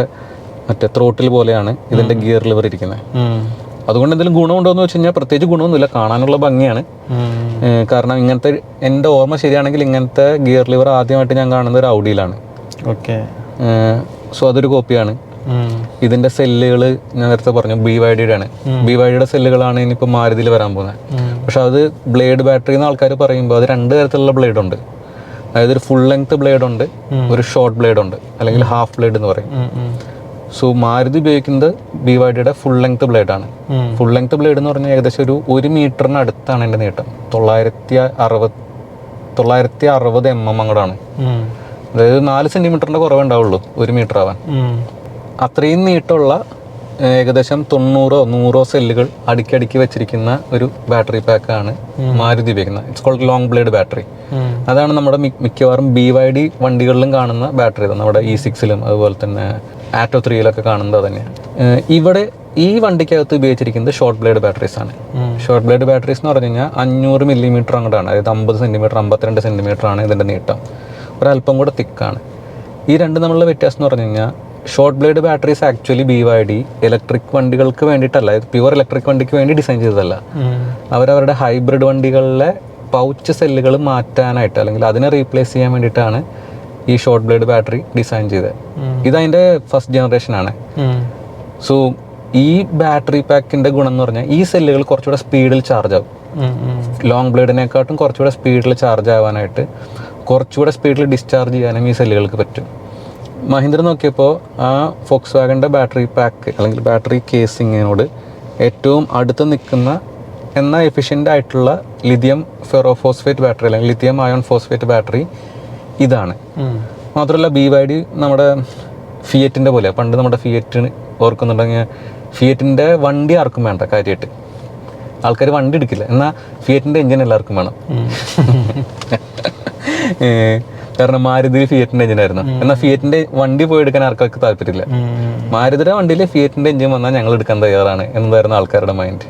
മറ്റേ ത്രോട്ടിൽ പോലെയാണ് ഇതിന്റെ ഗിയർ ലിവർ ഇരിക്കുന്നത്. അതുകൊണ്ട് എന്തെങ്കിലും ഗുണമുണ്ടോ എന്ന് വെച്ച് കഴിഞ്ഞാൽ പ്രത്യേകിച്ച് ഗുണമൊന്നുമില്ല. കാണാനുള്ള ഭംഗിയാണ്. കാരണം ഇങ്ങനത്തെ എന്റെ ഓർമ്മ ശരിയാണെങ്കിൽ ഇങ്ങനത്തെ ഗിയർ ലിവർ ആദ്യമായിട്ട് ഞാൻ കാണുന്ന ഒരു ഔഡിയിലാണ്. ഓക്കെ. സോ അതൊരു കോപ്പിയാണ്. ഇതിന്റെ സെല്ലുകൾ ഞാൻ നേരത്തെ പറഞ്ഞു ബി വൈഡിയുടെ ആണ് ബി വൈഡിയുടെ സെല്ലുകളാണ് ഇനിയിപ്പോൾ മാരുതിയിൽ വരാൻ പോകുന്നത്. പക്ഷെ അത് ബ്ലേഡ് ബാറ്ററി എന്ന് ആൾക്കാർ പറയുമ്പോൾ അത് രണ്ട് തരത്തിലുള്ള ബ്ലേഡ് ഉണ്ട് അതായത് ഒരു ഫുൾ ലെങ്ത് ബ്ലേഡ് ഉണ്ട് ഒരു ഷോർട്ട് ബ്ലേഡ് ഉണ്ട് അല്ലെങ്കിൽ ഹാഫ് ബ്ലേഡ് എന്ന് പറയും. സോ മാരുതി ഉപയോഗിക്കുന്നത് ബി വൈ ഡിയുടെ ഫുൾ ലെങ്ത് ബ്ലേഡ് ആണ്. ഫുൾ ലെങ്ത് ബ്ലേഡ് എന്ന് പറഞ്ഞാൽ ഏകദേശം ഒരു ഒരു മീറ്ററിന് അടുത്താണ് എന്റെ നീട്ടം. തൊള്ളായിരത്തി അറുപത് തൊള്ളായിരത്തി അറുപത് എം എം അങ്ങോട്ടാണ്. അതായത് നാല് സെന്റിമീറ്ററിന്റെ കുറവേ ഉണ്ടാവുള്ളൂ ഒരു മീറ്റർ ആവാൻ. അത്രയും നീട്ടമുള്ള ഏകദേശം തൊണ്ണൂറോ നൂറോ സെല്ലുകൾ അടുക്കി വെച്ചിരിക്കുന്ന ഒരു ബാറ്ററി പാക്കാണ് മാരുതി ഉപയോഗിക്കുന്നത്. It's called long blade battery അതാണ് നമ്മുടെ മിക്കവാറും ബി വൈ ഡി വണ്ടികളിലും കാണുന്ന ബാറ്ററി നമ്മുടെ ഇ സിക്സിലും അതുപോലെ തന്നെ ആറ്റോ ത്രീയിലൊക്കെ കാണുന്നത് തന്നെയാണ് ഇവിടെ ഈ വണ്ടിക്കകത്ത് ഉപയോഗിച്ചിരിക്കുന്നത് ഷോർട്ട് ബ്ലേഡ് ബാറ്ററീസ് ആണ്. ഷോർട്ട് ബ്ലേഡ് ബാറ്ററീസ് എന്ന് പറഞ്ഞു കഴിഞ്ഞാൽ അഞ്ഞൂറ് മില്ലിമീറ്റർ അങ്ങോട്ടാണ്. അതായത് അമ്പത് സെന്റിമീറ്റർ അമ്പത്തിരണ്ട് സെന്റിമീറ്റർ ആണ് ഇതിന്റെ നീട്ടം. ഒരല്പം കൂടെ തിക്കാണ് ഈ രണ്ട് നമ്മളുടെ വ്യത്യാസം എന്ന് പറഞ്ഞു കഴിഞ്ഞാൽ short blade batteries actually B Y D electric വണ്ടികൾക്ക് വേണ്ടിയിട്ടല്ല ഇത് പ്യുവർ ഇലക്ട്രിക് വണ്ടിക്ക് വേണ്ടി ഡിസൈൻ ചെയ്തതല്ല. അവരവരുടെ ഹൈബ്രിഡ് വണ്ടികളിലെ പൗച്ച് സെല്ലുകൾ മാറ്റാനായിട്ട് അല്ലെങ്കിൽ അതിനെ റീപ്ലേസ് ചെയ്യാൻ വേണ്ടിയിട്ടാണ് ഈ ഷോർട്ട് ബ്ലേഡ് ബാറ്ററി ഡിസൈൻ ചെയ്തത്. ഇത് ഇതതിന്റെ ഫസ്റ്റ് ജനറേഷൻ ആണ്. സോ ഈ ബാറ്ററി പാക്കിന്റെ ഗുണം എന്ന് പറഞ്ഞാൽ ഈ സെല്ലുകൾ കുറച്ചുകൂടെ സ്പീഡിൽ ചാർജ് ആവും. ലോങ് ബ്ലേഡിനെക്കാട്ടും കുറച്ചുകൂടെ സ്പീഡിൽ ചാർജ് ആവാനായിട്ട് കുറച്ചുകൂടെ സ്പീഡിൽ ഡിസ്ചാർജ് ചെയ്യാനും ഈ സെല്ലുകൾക്ക് പറ്റും. മഹീന്ദ്ര നോക്കിയപ്പോൾ ആ ഫോക്സ് വാഗന്റെ ബാറ്ററി പാക്ക് അല്ലെങ്കിൽ ബാറ്ററി കേസിങ്ങിനോട് ഏറ്റവും അടുത്ത് നിൽക്കുന്ന എന്നാൽ എഫിഷ്യന്റ് ആയിട്ടുള്ള ലിഥിയം ഫെറോഫോസ്ഫേറ്റ് ബാറ്ററി അല്ലെങ്കിൽ ലിഥിയം അയോൺ ഫോസ്ഫേറ്റ് ബാറ്ററി ഇതാണ്. മാത്രമല്ല ബി വൈ ഡി നമ്മുടെ ഫിയറ്റിന്റെ പോലെ പണ്ട് നമ്മുടെ ഫിയറ്റിന് ഓർക്കുന്നുണ്ടെങ്കിൽ ഫിയറ്റിന്റെ വണ്ടി ആർക്കും വേണ്ട കാര്യമായിട്ട് ആൾക്കാർ വണ്ടി എടുക്കില്ല. എന്നാൽ ഫിയറ്റിന്റെ എഞ്ചിൻ എല്ലാവർക്കും വേണം. കാരണം മാരുതി എഞ്ചിൻ ആയിരുന്നു. എന്നാൽ ഫിയറ്റിന്റെ വണ്ടി പോയി എടുക്കാൻ ആർക്കൊക്കെ താല്പര്യമില്ല. മാരുതിയുടെ വണ്ടിയിൽ ഫിയറ്റിന്റെ എഞ്ചിൻ വന്നാൽ ഞങ്ങൾ എടുക്കാൻ തയ്യാറാണ് എന്നതായിരുന്നു ആൾക്കാരുടെ മൈൻഡ്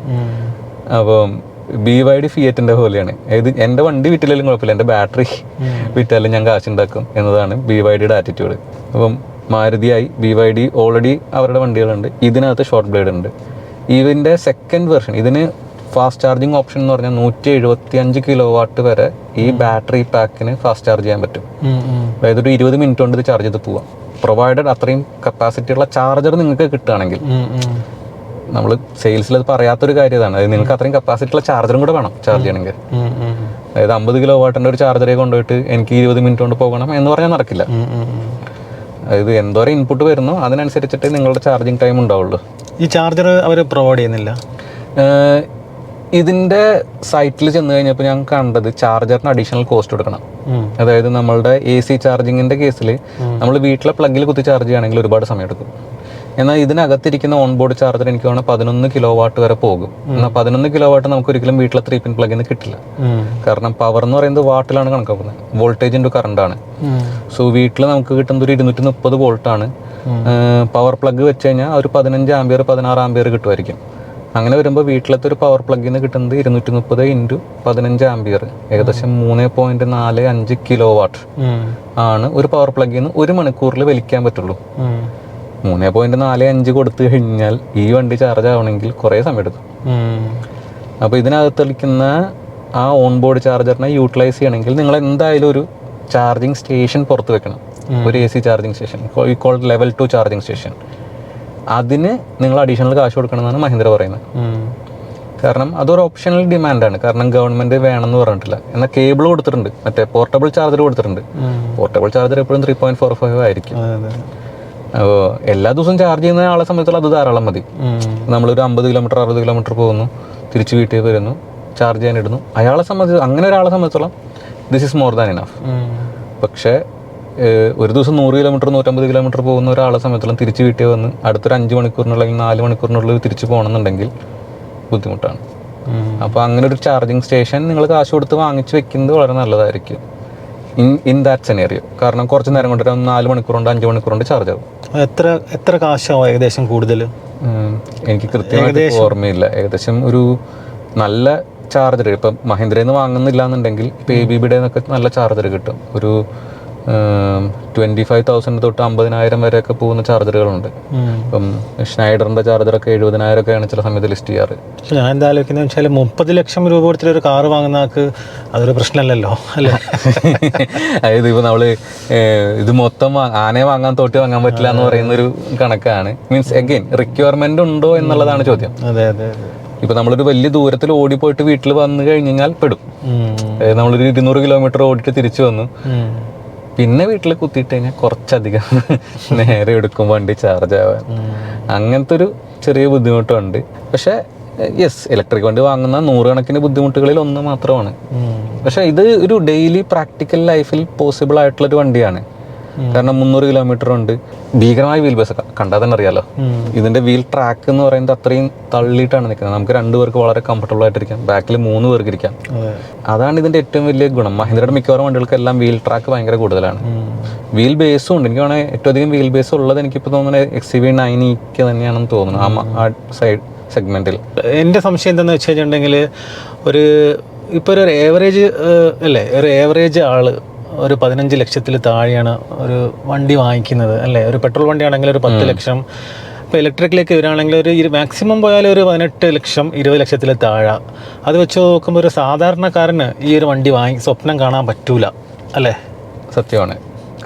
അപ്പം ബി വൈ ഡി ഫിയറ്റിന്റെ പോലെയാണ്. ഇത് എന്റെ വണ്ടി വിറ്റില്ലെങ്കിലും കുഴപ്പമില്ല. എന്റെ ബാറ്ററി വിറ്റാലും ഞാൻ കാശുണ്ടാക്കും എന്നതാണ് ബി വൈ ഡിയുടെ ആറ്റിറ്റ്യൂഡ് അപ്പം മാരുതിയായി ബി വൈ ഡി ഓൾറെഡി അവരുടെ വണ്ടികളുണ്ട്. ഇതിനകത്ത് ഷോർട്ട് ബ്ലേഡ് ഉണ്ട്. ഇതിന്റെ സെക്കൻഡ് വെർഷൻ ഇതിന് ഫാസ്റ്റ് ചാർജിങ് ഓപ്ഷൻ എന്ന് പറഞ്ഞാൽ നൂറ്റി എഴുപത്തി അഞ്ച് കിലോ വാട്ട് വരെ ഈ ബാറ്ററി പാക്കിന് ഫാസ്റ്റ് ചാർജ് ചെയ്യാൻ പറ്റും. അതായത് ഒരു ഇരുപത് മിനിറ്റ് കൊണ്ട് ഇത് ചാർജ് ചെയ്ത് പോവാം. പ്രൊവൈഡഡ് അത്രയും കപ്പാസിറ്റി ഉള്ള ചാർജർ നിങ്ങൾക്ക് കിട്ടുകയാണെങ്കിൽ. നമ്മൾ സെയിൽസിൽ അത് പറയാത്തൊരു കാര്യം ഇതാണ്. അതായത് നിങ്ങൾക്ക് അത്രയും കപ്പാസിറ്റി ഉള്ള ചാർജറും കൂടെ വേണം ചാർജ് ചെയ്യണമെങ്കിൽ. അതായത് അമ്പത് കിലോ വാട്ടിന്റെ ഒരു ചാർജറെ കൊണ്ടുപോയിട്ട് എനിക്ക് ഇരുപത് മിനിറ്റ് കൊണ്ട് പോകണം എന്ന് പറഞ്ഞാൽ നടക്കില്ല. അതായത് എന്തോരം ഇൻപുട്ട് വരുന്നു അതിനനുസരിച്ചിട്ട് നിങ്ങളുടെ ചാർജിങ് ടൈം ഉണ്ടാവുള്ളൂ. ഈ ചാർജർ അവർ പ്രൊവൈഡ് ചെയ്യുന്നില്ല? ഇതിന്റെ സൈറ്റിൽ ചെന്ന് കഴിഞ്ഞപ്പോൾ ഞാൻ കണ്ടത് ചാർജറിന് അഡീഷണൽ കോസ്റ്റ് കൊടുക്കണം. അതായത് നമ്മളുടെ എ സി ചാർജിങ്ങിന്റെ കേസിൽ നമ്മൾ വീട്ടിലെ പ്ലഗിൽ കുത്തി ചാർജ് ചെയ്യുകയാണെങ്കിൽ ഒരുപാട് സമയം എടുക്കും എന്നാൽ ഇതിനകത്തിരിക്കുന്ന ഓൺ ബോർഡ് ചാർജർ എനിക്ക് വേണം പതിനൊന്ന് കിലോ വാട്ട് വരെ പോകും. എന്നാൽ പതിനൊന്ന് കിലോ വാട്ട് നമുക്ക് ഒരിക്കലും വീട്ടിലെ ത്രീ പിൻ പ്ലഗിൽ നിന്ന് കിട്ടില്ല കാരണം പവർ എന്ന് പറയുന്നത് വാട്ടിലാണ് കണക്കാക്കുന്നത്. വോൾട്ടേജ് ഇന്റു കറണ്ടാണ് സോ വീട്ടിൽ നമുക്ക് കിട്ടുന്നത് ഒരു ഇരുന്നൂറ്റി മുപ്പത് വോൾട്ടാണ് പവർ പ്ലഗ് വെച്ച് കഴിഞ്ഞാൽ ഒരു പതിനഞ്ച് ആംബിയർ പതിനാറ് ആംബിയർ കിട്ടുമായിരിക്കും. അങ്ങനെ വരുമ്പോൾ വീട്ടിലത്തെ ഒരു പവർ പ്ലഗിൽ നിന്ന് കിട്ടുന്നത് ഇരുന്നൂറ്റി മുപ്പത് ഇന്റു പതിനഞ്ച് ആംബിയർ ഏകദേശം മൂന്ന് പോയിന്റ് നാല് അഞ്ച് കിലോ വാട്ട് ആണ് ഒരു പവർ പ്ലഗിൽ നിന്ന് ഒരു മണിക്കൂറിൽ വലിക്കാൻ പറ്റുള്ളൂ. മൂന്ന് പോയിന്റ് നാല് അഞ്ച് കൊടുത്തു കഴിഞ്ഞാൽ ഈ വണ്ടി ചാർജ് ആവണമെങ്കിൽ കുറേ സമയം എടുക്കും. അപ്പോൾ ഇതിനകത്ത് കളിക്കുന്ന ആ ഓൺ ബോർഡ് ചാർജറിനെ യൂട്ടിലൈസ് ചെയ്യണമെങ്കിൽ നിങ്ങൾ എന്തായാലും ഒരു ചാർജിങ് സ്റ്റേഷൻ പുറത്ത് വെക്കണം. ഒരു A C charging station called level two charging station അതിന് നിങ്ങൾ അഡീഷണൽ കാശ് കൊടുക്കണമെന്നാണ് മഹീന്ദ്ര പറയുന്നത്. കാരണം അതൊരു ഓപ്ഷണൽ ഡിമാൻഡാണ് കാരണം ഗവൺമെന്റ് വേണമെന്ന് പറഞ്ഞിട്ടില്ല. എന്നാൽ കേബിൾ കൊടുത്തിട്ടുണ്ട്. മറ്റേ പോർട്ടബിൾ ചാർജർ കൊടുത്തിട്ടുണ്ട്. പോർട്ടബിൾ ചാർജർ എപ്പോഴും ത്രീ പോയിന്റ് ഫോർ ഫൈവ് ആയിരിക്കും. അപ്പോൾ എല്ലാ ദിവസവും ചാർജ് ചെയ്യുന്ന ആളെ സംബന്ധിച്ചുള്ള അത് ധാരാളം മതി. നമ്മളൊരു അമ്പത് കിലോമീറ്റർ അറുപത് കിലോമീറ്റർ പോകുന്നു. തിരിച്ച് വീട്ടിൽ വരുന്നു. ചാർജ് ചെയ്യാൻ ഇടുന്നു അയാളെ സംബന്ധിച്ച് അങ്ങനെ ഒരാളെ സംബന്ധിച്ചോളം this is more than enough പക്ഷേ ഒരു ദിവസം നൂറ് കിലോമീറ്റർ നൂറ്റമ്പത് കിലോമീറ്റർ പോകുന്ന ഒരാളെ സമയത്തോളം തിരിച്ച് വീട്ടിൽ വന്ന് അടുത്തൊരു അഞ്ച് മണിക്കൂറിനുള്ളിൽ അല്ലെങ്കിൽ നാല് മണിക്കൂറിനുള്ളിൽ തിരിച്ച് പോകണമെന്നുണ്ടെങ്കിൽ ബുദ്ധിമുട്ടാണ്. അപ്പോൾ അങ്ങനെ ഒരു ചാർജിങ് സ്റ്റേഷൻ നിങ്ങൾ കാശ് കൊടുത്ത് വാങ്ങിച്ച് വെക്കുന്നത് വളരെ നല്ലതായിരിക്കും. ഇൻ ഇൻ ദാറ്റ് സെനേറിയോ കാരണം കുറച്ച് നേരം കൊണ്ട് ഒരു നാല് മണിക്കൂർ കൊണ്ട് അഞ്ച് മണിക്കൂർ കൊണ്ട് ചാർജ് ആവും. എത്ര എത്ര കാശാവും ഏകദേശം കൂടുതൽ? എനിക്ക് കൃത്യമായിട്ട് ഓർമ്മയില്ല. ഏകദേശം ഒരു നല്ല ചാർജർ ഇപ്പം മഹീന്ദ്രയിൽ നിന്ന് വാങ്ങുന്നില്ല എന്നുണ്ടെങ്കിൽ ഇപ്പം എ ബി ബിയുടെ നിന്നൊക്കെ നല്ല ചാർജർ കിട്ടും. ഒരു ട്വന്റി ഫൈവ് തൗസൻഡ് തൊട്ട് അമ്പതിനായിരം വരെയൊക്കെ പോകുന്ന ചാർജറുകളുണ്ട്. ഇപ്പം ഷ്നൈഡറിന്റെ ചാർജറൊക്കെ എഴുപതിനായിരം ഒക്കെയാണ് ചില സമയത്ത് ലിസ്റ്റ് ചെയ്യാറ്. ഞാൻ എന്താ ആലോചിക്കുന്നത് വെച്ചാൽ മുപ്പത് ലക്ഷം രൂപ കൊടുത്തിട്ട് ഒരു കാറ് വാങ്ങുന്ന ആൾക്ക് അതൊരു പ്രശ്നമല്ലല്ലോ അല്ലേ? അതായത് ഇപ്പൊ നമ്മൾ ഇത് മൊത്തം ആനയെ വാങ്ങാൻ തോട്ടി വാങ്ങാൻ പറ്റില്ല എന്ന് പറയുന്ന ഒരു കണക്കാണ്. മീൻസ് അഗെയിൻ റിക്വയർമെന്റ് ഉണ്ടോ എന്നുള്ളതാണ് ചോദ്യം. അതെ അതെ ഇപ്പൊ നമ്മളൊരു വലിയ ദൂരത്തിൽ ഓടിപ്പോയിട്ട് വീട്ടിൽ വന്നു കഴിഞ്ഞ് കഴിഞ്ഞാൽ പെടും. നമ്മളൊരു ഇരുന്നൂറ് കിലോമീറ്റർ ഓടിയിട്ട് തിരിച്ചു വന്നു. പിന്നെ വീട്ടിൽ കുത്തിയിട്ട് കഴിഞ്ഞാൽ കുറച്ചധികം നേരെ എടുക്കും വണ്ടി ചാർജ് ആവാൻ. അങ്ങനത്തെ ഒരു ചെറിയ ബുദ്ധിമുട്ടുണ്ട്. പക്ഷേ യെസ് ഇലക്ട്രിക് വണ്ടി വാങ്ങുന്ന നൂറുകണക്കിന് ബുദ്ധിമുട്ടുകളിൽ ഒന്ന് മാത്രമാണ്. പക്ഷെ ഇത് ഒരു ഡെയിലി പ്രാക്ടിക്കൽ ലൈഫിൽ പോസിബിൾ ആയിട്ടുള്ളൊരു വണ്ടിയാണ്. കാരണം മുന്നൂറ് കിലോമീറ്റർ ഉണ്ട്. ഭീകരമായ വീൽ ബസ് കണ്ടാൽ തന്നെ അറിയാലോ? ഇതിന്റെ വീൽ ട്രാക്ക് എന്ന് പറയുന്നത് അത്രയും തള്ളിയിട്ടാണ് നിൽക്കുന്നത്. നമുക്ക് രണ്ടു പേർക്ക് വളരെ കംഫർട്ടബിൾ ആയിട്ടിരിക്കാം. ബാക്കിൽ മൂന്ന് പേർക്ക് ഇരിക്കാം. അതാണ് ഇതിന്റെ ഏറ്റവും വലിയ ഗുണം. മഹീന്ദ്രയുടെ മിക്കവാറും വണ്ടികൾക്കെല്ലാം വീൽ ട്രാക്ക് ഭയങ്കര കൂടുതലാണ്. വീൽ ബേസും ഉണ്ട്. എനിക്ക് വേണമെങ്കിൽ ഏറ്റവും അധികം വീൽ ബേസ് ഉള്ളത് എനിക്കിപ്പോൾ തോന്നുന്നത് എക്സ് വി നയൻ ഇക്ക് തന്നെയാണെന്ന് തോന്നുന്നു ആ ആ സൈഡ് സെഗ്മെന്റിൽ എന്റെ സംശയം എന്താണെന്ന് വെച്ച് കഴിഞ്ഞിട്ടുണ്ടെങ്കിൽ ഒരു ഇപ്പോൾ ഒരു ഏവറേജ് അല്ലേ? ഒരു ഏവറേജ് ആൾ ഒരു പതിനഞ്ച് ലക്ഷത്തിൽ താഴെയാണ് ഒരു വണ്ടി വാങ്ങിക്കുന്നത് അല്ലേ? ഒരു പെട്രോൾ വണ്ടിയാണെങ്കിൽ ഒരു പത്ത് ലക്ഷം. ഇപ്പോൾ ഇലക്ട്രിക്കിലേക്ക് വരികയാണെങ്കിൽ ഒരു മാക്സിമം പോയാൽ ഒരു പതിനെട്ട് ലക്ഷം ഇരുപത് ലക്ഷത്തിൽ താഴെ. അത് വെച്ച് നോക്കുമ്പോൾ ഒരു സാധാരണക്കാരന് ഈ ഒരു വണ്ടി വാങ്ങി സ്വപ്നം കാണാൻ പറ്റൂല അല്ലേ? സത്യമാണ്.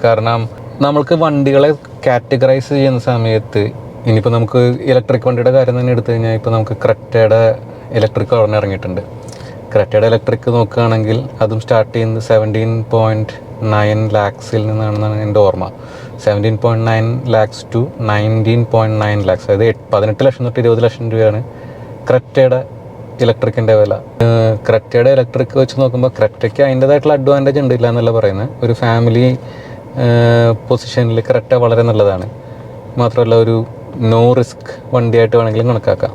കാരണം നമ്മൾക്ക് വണ്ടികളെ കാറ്റഗറൈസ് ചെയ്യുന്ന സമയത്ത് ഇനിയിപ്പോൾ നമുക്ക് ഇലക്ട്രിക് വണ്ടിയുടെ കാര്യം തന്നെ എടുത്തു കഴിഞ്ഞാൽ ഇപ്പോൾ നമുക്ക് ക്രെറ്റയുടെ ഇലക്ട്രിക് ഉടനെ ഇറങ്ങിയിട്ടുണ്ട്. ക്രെറ്റയുടെ ഇലക്ട്രിക് നോക്കുകയാണെങ്കിൽ അതും സ്റ്റാർട്ട് ചെയ്യുന്നത് സെവന്റീൻ പോയിന്റ് നയൻ ലാക്സിൽ നിന്നാണെന്നാണ് എന്റെ ഓർമ്മ. Seventeen point nine lakhs to nineteen point nine lakhs അതായത് പതിനെട്ട് ലക്ഷം തൊട്ട് ഇരുപത് ലക്ഷം രൂപയാണ് ക്രെറ്റയുടെ ഇലക്ട്രിക്കിന്റെ വില. ക്രെറ്റയുടെ ഇലക്ട്രിക് വെച്ച് നോക്കുമ്പോൾ ക്രെറ്റയ്ക്ക് അതിന്റെതായിട്ടുള്ള അഡ്വാന്റേജ് ഉണ്ട് ഇല്ല എന്നല്ല പറയുന്നത് ഒരു ഫാമിലി പൊസിഷനിൽ ക്രെറ്റ വളരെ നല്ലതാണ്. മാത്രമല്ല ഒരു നോ റിസ്ക് വണ്ടിയായിട്ട് വേണമെങ്കിലും കണക്കാക്കാം.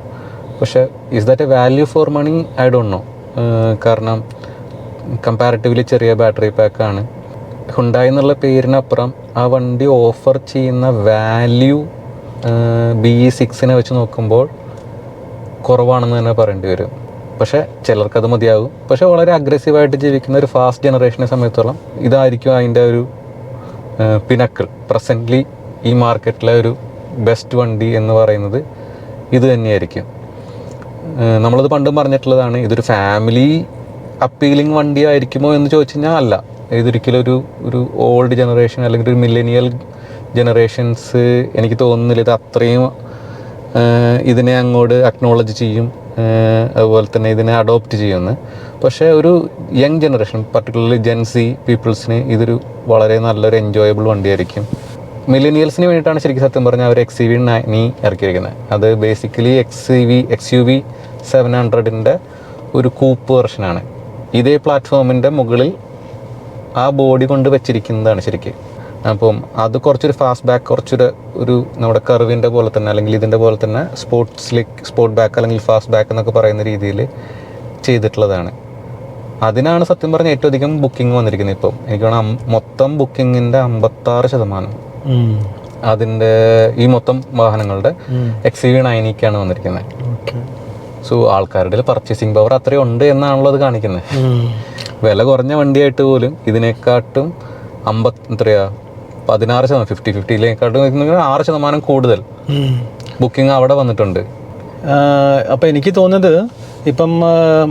പക്ഷേ is that a value for money I don't know കാരണം കമ്പാരിറ്റീവ്ലി ചെറിയ ബാറ്ററി പാക്കാണ് ഹുണ്ടായി എന്നുള്ള പേരിനപ്പുറം ആ വണ്ടി ഓഫർ ചെയ്യുന്ന വാല്യൂ ബി സിക്സിനെ വെച്ച് നോക്കുമ്പോൾ കുറവാണെന്ന് തന്നെ പറയേണ്ടി വരും. പക്ഷേ ചിലർക്കത് മതിയാകും. പക്ഷേ വളരെ അഗ്രസീവായിട്ട് ജീവിക്കുന്ന ഒരു ഫാസ്റ്റ് ജനറേഷനെ സമയത്തോളം ഇതായിരിക്കും അതിന്റെ ഒരു പിനക്കിൾ പ്രസന്റ്ലി ഈ മാർക്കറ്റിലെ ഒരു ബെസ്റ്റ് വണ്ടി എന്ന് പറയുന്നത് ഇത് തന്നെയായിരിക്കും. നമ്മളത് പണ്ടും പറഞ്ഞിട്ടുള്ളതാണ് ഇതൊരു ഫാമിലി അപ്പീലിംഗ് വണ്ടി ആയിരിക്കുമോ എന്ന് ചോദിച്ചു കഴിഞ്ഞാൽ അല്ല. ഇതൊരിക്കലും ഒരു ഒരു ഓൾഡ് ജനറേഷൻ അല്ലെങ്കിൽ ഒരു മില്ലേനിയൽ ജനറേഷൻസ് എനിക്ക് തോന്നുന്നില്ല ഇത് അത്രയും ഇതിനെ അങ്ങോട്ട് അക്നോളജ് ചെയ്യും അതുപോലെ തന്നെ ഇതിനെ അഡോപ്റ്റ് ചെയ്യുമെന്ന്. പക്ഷേ ഒരു young generation particularly Gen Z പീപ്പിൾസിന് ഇതൊരു വളരെ നല്ലൊരു എൻജോയബിൾ വണ്ടിയായിരിക്കും. മില്ലേനിയൽസിന് വേണ്ടിയിട്ടാണ് ശരിക്കും സത്യം പറഞ്ഞാൽ അവർ എക്സ് സി വി നീ ഇറക്കിയിരിക്കുന്നത്. അത് basically X C V X U V seven ഹൺഡ്രഡിന്റെ ഒരു കൂപ്പ് വെർഷനാണ് ഇതേ പ്ലാറ്റ്ഫോമിന്റെ മുകളിൽ ആ ബോഡി കൊണ്ട് വെച്ചിരിക്കുന്നതാണ് ശരിക്കും. അപ്പം അത് കുറച്ചൊരു ഫാസ്റ്റ് ബാക്ക് കുറച്ചൊരു ഒരു നമ്മുടെ കർവിന്റെ പോലെ തന്നെ അല്ലെങ്കിൽ ഇതിന്റെ പോലെ തന്നെ സ്പോർട്സ് സ്ലിക്ക് സ്പോർട്ട് ബാക്ക് അല്ലെങ്കിൽ ഫാസ്റ്റ് ബാക്ക് എന്നൊക്കെ പറയുന്ന രീതിയിൽ ചെയ്തിട്ടുള്ളതാണ്. അതിനാണ് സത്യം പറഞ്ഞാൽ ഏറ്റവും അധികം ബുക്കിംഗ് വന്നിരിക്കുന്നത് ഇപ്പം. എനിക്ക് തോന്നുന്നു മൊത്തം ബുക്കിങ്ങിന്റെ അമ്പത്താറ് ശതമാനം. അതിന്റെ ഈ മൊത്തം വാഹനങ്ങളുടെ എക്സ് വി നയനിക്കാണ് വന്നിരിക്കുന്നത്. സോ ആൾക്കാരുടെ പർച്ചേസിങ് പവർ അത്രയും ഉണ്ട് എന്നാണല്ലോ അത് കാണിക്കുന്നത്. വില കുറഞ്ഞ വണ്ടിയായിട്ട് പോലും ഇതിനെക്കാട്ടും അമ്പത് എത്രയാ പതിനാറ് ശതമാനം ഫിഫ്റ്റി ഫിഫ്റ്റിയിലേക്കാട്ടും ആറ് ശതമാനം കൂടുതൽ ബുക്കിംഗ് അവിടെ വന്നിട്ടുണ്ട്. അപ്പോൾ എനിക്ക് തോന്നുന്നത് ഇപ്പം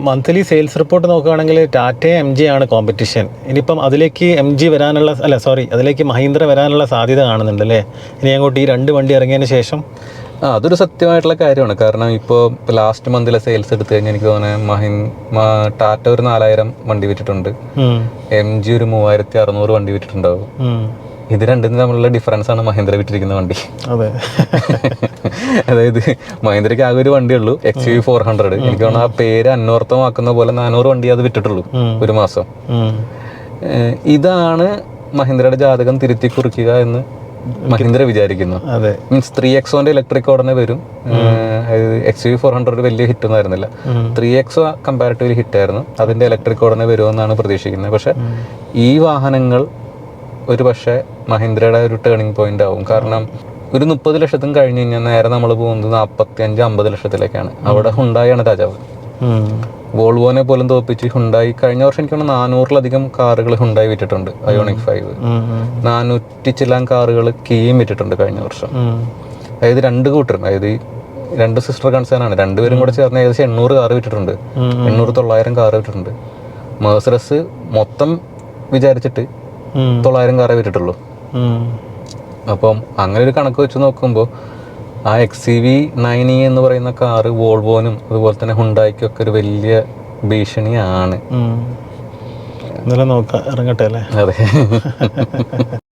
മന്ത്ലി സെയിൽസ് റിപ്പോർട്ട് നോക്കുകയാണെങ്കിൽ ടാറ്റ എം ജി ആണ് കോമ്പറ്റീഷൻ ഇനിയിപ്പം അതിലേക്ക് എം ജി വരാനുള്ള അല്ല സോറി അതിലേക്ക് മഹീന്ദ്ര വരാനുള്ള സാധ്യത കാണുന്നുണ്ട് അല്ലേ? ഇനി അങ്ങോട്ട് ഈ രണ്ട് വണ്ടി ഇറങ്ങിയതിന് ശേഷം? ആ അതൊരു സത്യമായിട്ടുള്ള കാര്യമാണ്. കാരണം ഇപ്പോൾ ലാസ്റ്റ് മന്തിലെ സെയിൽസ് എടുത്തു കഴിഞ്ഞാൽ എനിക്ക് തോന്നുന്നത് മഹിൻ ടാറ്റ ഒരു നാലായിരം വണ്ടി വിറ്റിട്ടുണ്ട്. എം ജി ഒരു മൂവായിരത്തി അറുന്നൂറ് വണ്ടി വിറ്റിട്ടുണ്ടാവും. ഇത് രണ്ടും തമ്മിലുള്ള ഡിഫറൻസ് ആണ് മഹേന്ദ്ര വിട്ടിരിക്കുന്ന വണ്ടി. അതെ. അതായത് മഹേന്ദ്രയ്ക്ക് ആകെ ഒരു വണ്ടി ഉള്ളൂ എക്സ് യു ഫോർ ഹൺഡ്രഡ് എനിക്ക് തോന്നുന്നു ആ പേര് അന്വർത്ഥമാക്കുന്ന പോലെ നാനൂറ് വണ്ടി അത് വിട്ടിട്ടുള്ളൂ ഒരു മാസം. ഇതാണ് മഹീന്ദ്രയുടെ ജാതകം തിരുത്തി കുറിക്കുക എന്ന് മഹീന്ദ്ര വിചാരിക്കുന്നു. മീൻസ് ത്രീ എക്സോന്റെ ഇലക്ട്രിക് ഉടനെ വരും. എക്സ് യു ഫോർ ഹൺഡ്രഡ് വലിയ ഹിറ്റ് ഒന്നും ആയിരുന്നില്ല. ത്രീ എക്സോ കമ്പാരിറ്റീവ്ലി ഹിറ്റ് ആയിരുന്നു. അതിന്റെ ഇലക്ട്രിക് ഉടനെ വരുമെന്നാണ് പ്രതീക്ഷിക്കുന്നത്. പക്ഷെ ഈ വാഹനങ്ങൾ ഒരു പക്ഷേ മഹീന്ദ്രയുടെ ഒരു ടേണിംഗ് പോയിന്റ് ആവും. കാരണം ഒരു മുപ്പത് ലക്ഷത്തും കഴിഞ്ഞു കഴിഞ്ഞാൽ നേരെ നമ്മൾ പോകുന്നത് നാൽപ്പത്തി അഞ്ച് അമ്പത് ലക്ഷത്തിലേക്കാണ്. അവിടെ ഹുണ്ടായാണ് രാജാവ്. വോൾവോനെ പോലും തോപ്പിച്ച് ഹുണ്ടായി. കഴിഞ്ഞ വർഷം എനിക്ക് തോന്നുന്നു നാനൂറിലധികം കാറുകൾ ഹുണ്ടായി വിറ്റിട്ടുണ്ട് അയോണിക് ഫൈവ്. നാനൂറ്റി ചില്ലാൻ കാറുകൾ കീയും വിറ്റിട്ടുണ്ട് കഴിഞ്ഞ വർഷം. അതായത് രണ്ട് കൂട്ടരും. അതായത് രണ്ട് സിസ്റ്റർ കൺസേൺ ആണ്. രണ്ടുപേരും കൂടെ ചേർന്ന് ഏകദേശം എണ്ണൂറ് കാറ് വിറ്റിട്ടുണ്ട്. എണ്ണൂറ് തൊള്ളായിരം കാറ് വിറ്റിട്ടുണ്ട്. മേഴ്സറസ് മൊത്തം വിചാരിച്ചിട്ട്. തൊള്ളായിരം കാറേ വിട്ടിട്ടുള്ളൂ അപ്പം അങ്ങനെ ഒരു കണക്ക് വെച്ച് നോക്കുമ്പോൾ ആ X C V nine E എന്ന് പറയുന്ന കാറ് വോൾവോനും അതുപോലെ തന്നെ ഹുണ്ടായിക്കും ഒക്കെ ഒരു വലിയ ഭീഷണിയാണ്. ഇന്നലെ നോക്കാം ഇറങ്ങട്ടെ അല്ലേ? അതെ.